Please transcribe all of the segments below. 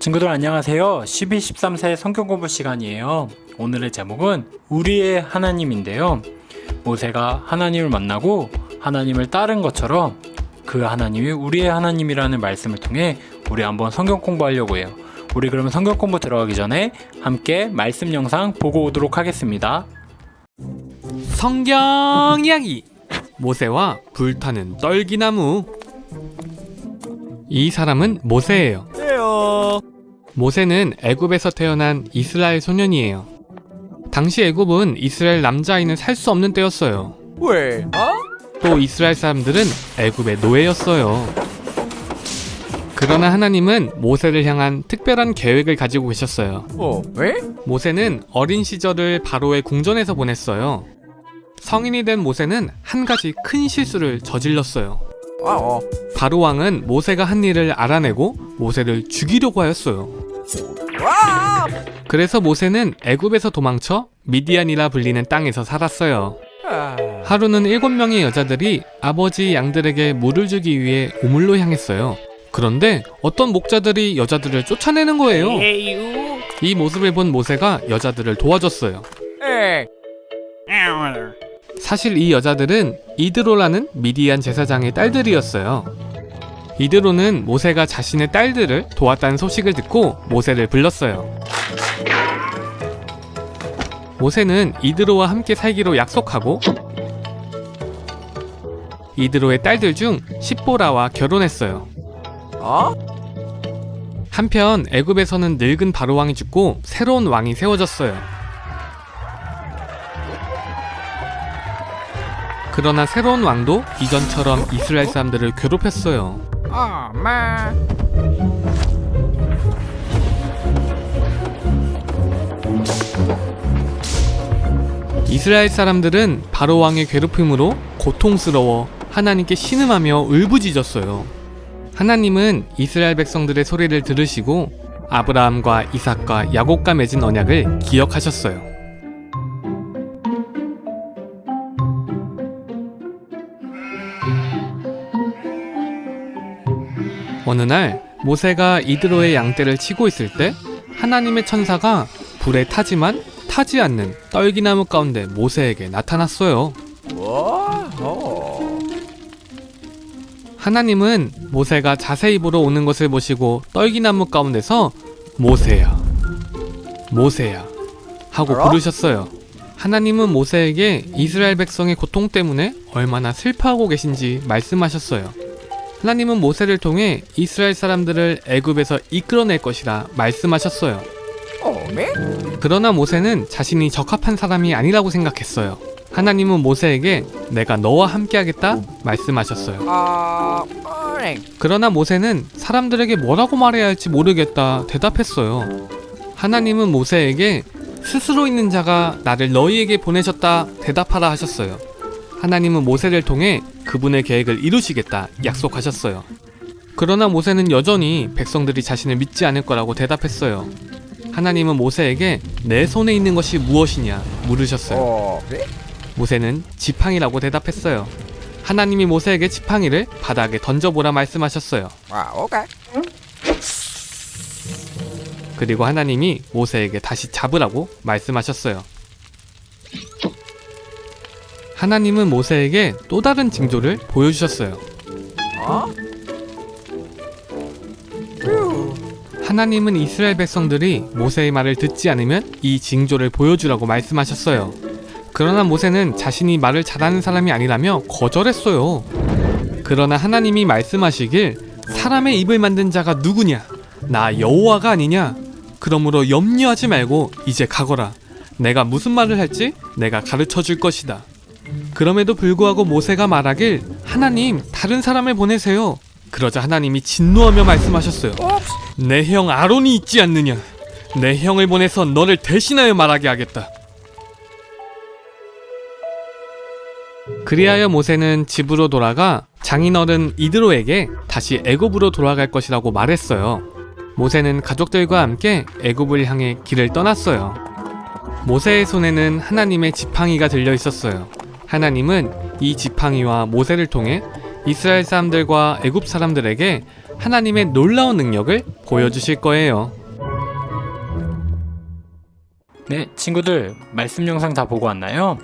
친구들 안녕하세요. 12, 13세 성경 공부 시간이에요. 오늘의 제목은 우리의 하나님인데요. 모세가 하나님을 만나고 하나님을 따른 것처럼 그 하나님이 우리의 하나님이라는 말씀을 통해 우리 한번 성경 공부하려고 해요. 우리 그러면 성경 공부 들어가기 전에 함께 말씀 영상 보고 오도록 하겠습니다. 성경 이야기 모세와 불타는 떨기나무 이 사람은 모세예요. 모세는 애굽에서 태어난 이스라엘 소년이에요. 당시 애굽은 이스라엘 남자아이는 살 수 없는 때였어요. 왜? 어? 또 이스라엘 사람들은 애굽의 노예였어요. 그러나 하나님은 모세를 향한 특별한 계획을 가지고 계셨어요. 어? 왜? 모세는 어린 시절을 바로의 궁전에서 보냈어요. 성인이 된 모세는 한 가지 큰 실수를 저질렀어요. 아, 어. 바로 왕은 모세가 한 일을 알아내고 모세를 죽이려고 하였어요. 와! 그래서 모세는 애굽에서 도망쳐 미디안이라 불리는 땅에서 살았어요. 아, 하루는 일곱 명의 여자들이 아버지 양들에게 물을 주기 위해 우물로 향했어요. 그런데 어떤 목자들이 여자들을 쫓아내는 거예요. 이 모습을 본 모세가 여자들을 도와줬어요. 에. 사실 이 여자들은 이드로라는 미디안 제사장의 딸들이었어요. 이드로는 모세가 자신의 딸들을 도왔다는 소식을 듣고 모세를 불렀어요. 모세는 이드로와 함께 살기로 약속하고 이드로의 딸들 중 십보라와 결혼했어요. 어? 한편 애굽에서는 늙은 바로 왕이 죽고 새로운 왕이 세워졌어요. 그러나 새로운 왕도 이전처럼 이스라엘 사람들을 괴롭혔어요. 엄마. 이스라엘 사람들은 바로 왕의 괴롭힘으로 고통스러워 하나님께 신음하며 울부짖었어요. 하나님은 이스라엘 백성들의 소리를 들으시고 아브라함과 이삭과 야곱과 맺은 언약을 기억하셨어요. 어느 날 모세가 이드로의 양떼를 치고 있을 때 하나님의 천사가 불에 타지만 타지 않는 떨기나무 가운데 모세에게 나타났어요. 하나님은 모세가 자세히 보러 오는 것을 보시고 떨기나무 가운데서 모세야, 모세야 하고? 부르셨어요. 하나님은 모세에게 이스라엘 백성의 고통 때문에 얼마나 슬퍼하고 계신지 말씀하셨어요. 하나님은 모세를 통해 이스라엘 사람들을 애굽에서 이끌어낼 것이라 말씀하셨어요. 그러나 모세는 자신이 적합한 사람이 아니라고 생각했어요. 하나님은 모세에게 내가 너와 함께하겠다 말씀하셨어요. 아. 그러나 모세는 사람들에게 뭐라고 말해야 할지 모르겠다 대답했어요. 하나님은 모세에게 스스로 있는 자가 나를 너희에게 보내셨다 대답하라 하셨어요. 하나님은 모세를 통해 그분의 계획을 이루시겠다 약속하셨어요. 그러나 모세는 여전히 백성들이 자신을 믿지 않을 거라고 대답했어요. 하나님은 모세에게 내 손에 있는 것이 무엇이냐 물으셨어요. 어, 네? 모세는 지팡이라고 대답했어요. 하나님이 모세에게 지팡이를 바닥에 던져보라 말씀하셨어요. 아. 그리고 하나님이 모세에게 다시 잡으라고 말씀하셨어요. 하나님은 모세에게 또 다른 징조를 보여주셨어요. 하나님은 이스라엘 백성들이 모세의 말을 듣지 않으면 이 징조를 보여주라고 말씀하셨어요. 그러나 모세는 자신이 말을 잘하는 사람이 아니라며 거절했어요. 그러나 하나님이 말씀하시길 사람의 입을 만든 자가 누구냐? 나 여호와가 아니냐? 그러므로 염려하지 말고 이제 가거라. 내가 무슨 말을 할지 내가 가르쳐 줄 것이다. 그럼에도 불구하고 모세가 말하길 하나님 다른 사람을 보내세요. 그러자 하나님이 진노하며 말씀하셨어요. 내 형 아론이 있지 않느냐? 내 형을 보내서 너를 대신하여 말하게 하겠다. 그리하여 모세는 집으로 돌아가 장인어른 이드로에게 다시 애굽으로 돌아갈 것이라고 말했어요. 모세는 가족들과 함께 애굽을 향해 길을 떠났어요. 모세의 손에는 하나님의 지팡이가 들려 있었어요. 하나님은 이 지팡이와 모세를 통해 이스라엘 사람들과 애굽 사람들에게 하나님의 놀라운 능력을 보여주실 거예요. 네, 친구들 말씀 영상 다 보고 왔나요?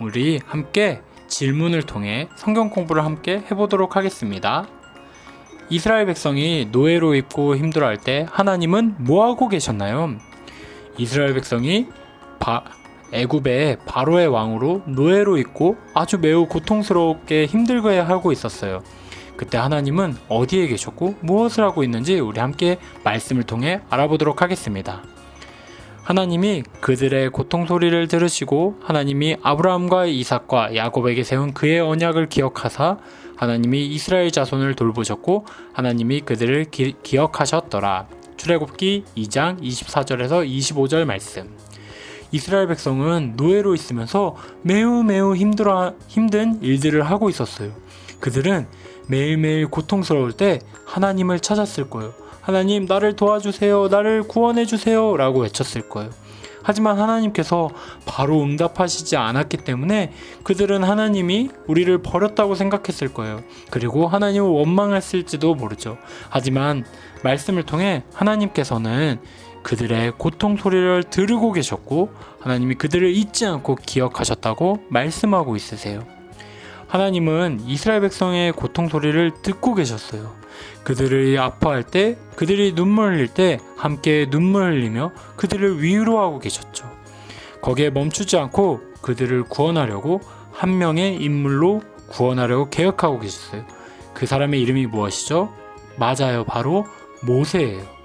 우리 함께 질문을 통해 성경 공부를 함께 해보도록 하겠습니다. 이스라엘 백성이 노예로 입고 힘들어할 때 하나님은 뭐 하고 계셨나요? 이스라엘 백성이 바, 애굽의 바로의 왕으로 노예로 있고 아주 매우 고통스럽게 힘들게 하고 있었어요. 그때 하나님은 어디에 계셨고 무엇을 하고 있는지 우리 함께 말씀을 통해 알아보도록 하겠습니다. 하나님이 그들의 고통 소리를 들으시고 하나님이 아브라함과 이삭과 야곱에게 세운 그의 언약을 기억하사 하나님이 이스라엘 자손을 돌보셨고 하나님이 그들을 기, 기억하셨더라. 출애굽기 2장 24절에서 25절 말씀. 이스라엘 백성은 노예로 있으면서 매우 매우 힘들어 힘든 일들을 하고 있었어요. 그들은 매일매일 고통스러울 때 하나님을 찾았을 거예요. 하나님 나를 도와주세요. 나를 구원해 주세요. 라고 외쳤을 거예요. 하지만 하나님께서 바로 응답하시지 않았기 때문에 그들은 하나님이 우리를 버렸다고 생각했을 거예요. 그리고 하나님을 원망했을지도 모르죠. 하지만 말씀을 통해 하나님께서는 그들의 고통 소리를 들으고 계셨고 하나님이 그들을 잊지 않고 기억하셨다고 말씀하고 있으세요. 하나님은 이스라엘 백성의 고통 소리를 듣고 계셨어요. 그들이 아파할 때, 그들이 눈물 흘릴 때 함께 눈물 흘리며 그들을 위로하고 계셨죠. 거기에 멈추지 않고 그들을 구원하려고 한 명의 인물로 구원하려고 계획하고 계셨어요. 그 사람의 이름이 무엇이죠? 맞아요. 바로 모세예요.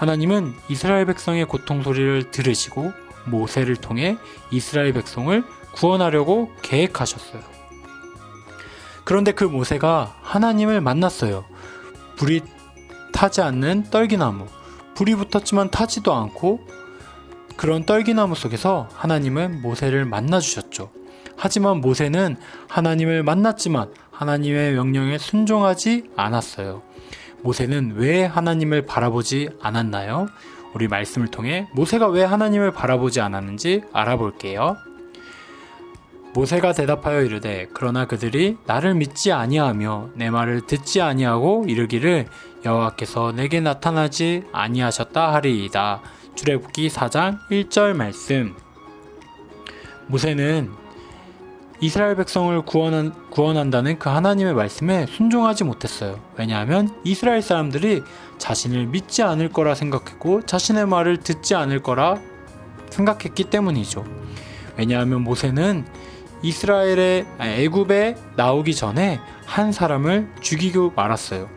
하나님은 이스라엘 백성의 고통 소리를 들으시고 모세를 통해 이스라엘 백성을 구원하려고 계획하셨어요. 그런데 그 모세가 하나님을 만났어요. 불이 타지 않는 떨기나무. 불이 붙었지만 타지도 않고 그런 떨기나무 속에서 하나님은 모세를 만나 주셨죠. 하지만 모세는 하나님을 만났지만 하나님의 명령에 순종하지 않았어요. 모세는 왜 하나님을 바라보지 않았나요? 우리 말씀을 통해 모세가 왜 하나님을 바라보지 않았는지 알아볼게요. 모세가 대답하여 이르되 그러나 그들이 나를 믿지 아니하며 내 말을 듣지 아니하고 이르기를 여호와께서 내게 나타나지 아니하셨다 하리이다. 출애굽기 4장 1절 말씀. 모세는 이스라엘 백성을 구원한, 구원한다는 그 하나님의 말씀에 순종하지 못했어요. 왜냐하면 이스라엘 사람들이 자신을 믿지 않을 거라 생각했고 자신의 말을 듣지 않을 거라 생각했기 때문이죠. 왜냐하면 모세는 이스라엘의 아니, 애굽에 나오기 전에 한 사람을 죽이고 말았어요.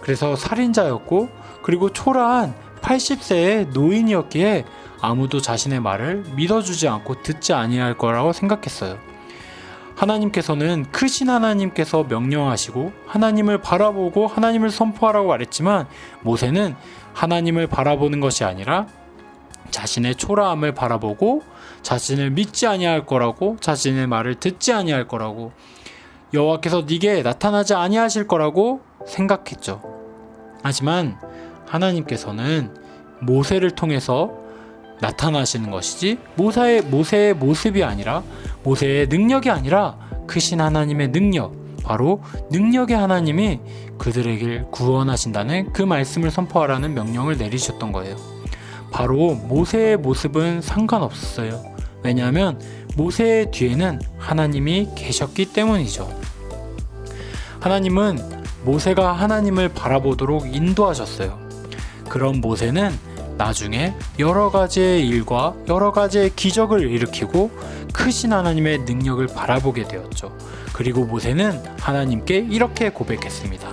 그래서 살인자였고 그리고 초라한 80세의 노인이었기에 아무도 자신의 말을 믿어주지 않고 듣지 아니할 거라고 생각했어요. 하나님께서는 크신 하나님께서 명령하시고 하나님을 바라보고 하나님을 선포하라고 말했지만 모세는 하나님을 바라보는 것이 아니라 자신의 초라함을 바라보고 자신을 믿지 아니할 거라고 자신의 말을 듣지 아니할 거라고 여호와께서 네게 나타나지 아니하실 거라고 생각했죠. 하지만 하나님께서는 모세를 통해서 나타나시는 것이지 모세의 모세의 모습이 아니라 모세의 능력이 아니라 크신 하나님의 능력 바로 능력의 하나님이 그들에게 구원하신다는 그 말씀을 선포하라는 명령을 내리셨던 거예요. 바로 모세의 모습은 상관없었어요. 왜냐하면 모세의 뒤에는 하나님이 계셨기 때문이죠. 하나님은 모세가 하나님을 바라보도록 인도하셨어요. 그런 모세는 나중에 여러 가지의 일과 여러 가지의 기적을 일으키고 크신 하나님의 능력을 바라보게 되었죠. 그리고 모세는 하나님께 이렇게 고백했습니다.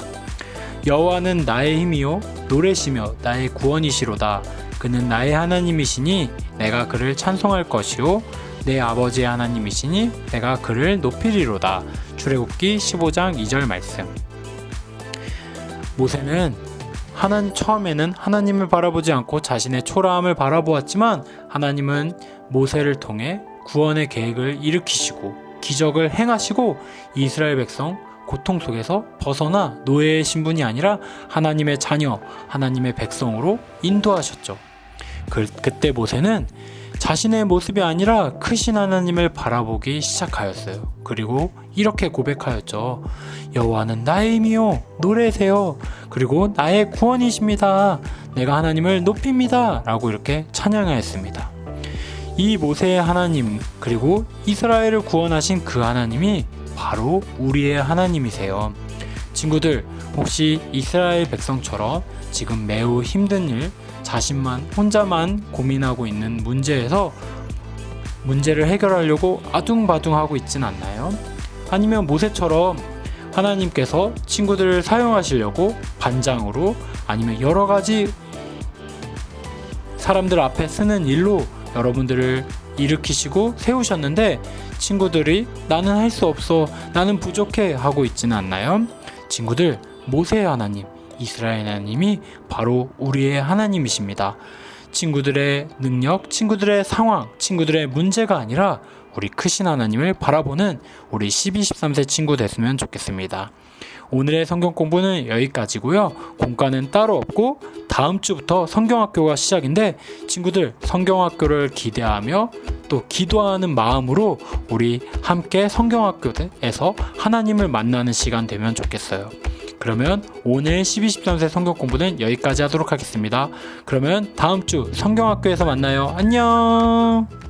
여호와는 나의 힘이요 노래시며 나의 구원이시로다. 그는 나의 하나님이시니 내가 그를 찬송할 것이요 내 아버지의 하나님이시니 내가 그를 높이리로다. 출애굽기 15장 2절 말씀. 모세는 하나님 처음에는 하나님을 바라보지 않고 자신의 초라함을 바라보았지만 하나님은 모세를 통해 구원의 계획을 일으키시고 기적을 행하시고 이스라엘 백성 고통 속에서 벗어나 노예의 신분이 아니라 하나님의 자녀, 하나님의 백성으로 인도하셨죠. 그, 그때 모세는 자신의 모습이 아니라 크신 하나님을 바라보기 시작하였어요. 그리고 이렇게 고백하였죠. 여호와는 나의 힘이요 노래세요. 그리고 나의 구원이십니다. 내가 하나님을 높입니다. 라고 이렇게 찬양하였습니다. 이 모세의 하나님 그리고 이스라엘을 구원하신 그 하나님이 바로 우리의 하나님이세요. 친구들 혹시 이스라엘 백성처럼 지금 매우 힘든 일 자신만 혼자만 고민하고 있는 문제에서 문제를 해결하려고 아둥바둥하고 있진 않나요? 아니면 모세처럼 하나님께서 친구들을 사용하시려고 반장으로 아니면 여러 가지 사람들 앞에 쓰는 일로 여러분들을 일으키시고 세우셨는데 친구들이 나는 할 수 없어 나는 부족해 하고 있지는 않나요? 친구들 모세의 하나님 이스라엘 하나님이 바로 우리의 하나님이십니다. 친구들의 능력, 친구들의 상황, 친구들의 문제가 아니라 우리 크신 하나님을 바라보는 우리 12, 13세 친구 됐으면 좋겠습니다. 오늘의 성경 공부는 여기까지고요. 공과는 따로 없고 다음 주부터 성경학교가 시작인데 친구들 성경학교를 기대하며 또 기도하는 마음으로 우리 함께 성경학교에서 하나님을 만나는 시간 되면 좋겠어요. 그러면 오늘 12, 13세 성경 공부는 여기까지 하도록 하겠습니다. 그러면 다음 주 성경학교에서 만나요. 안녕!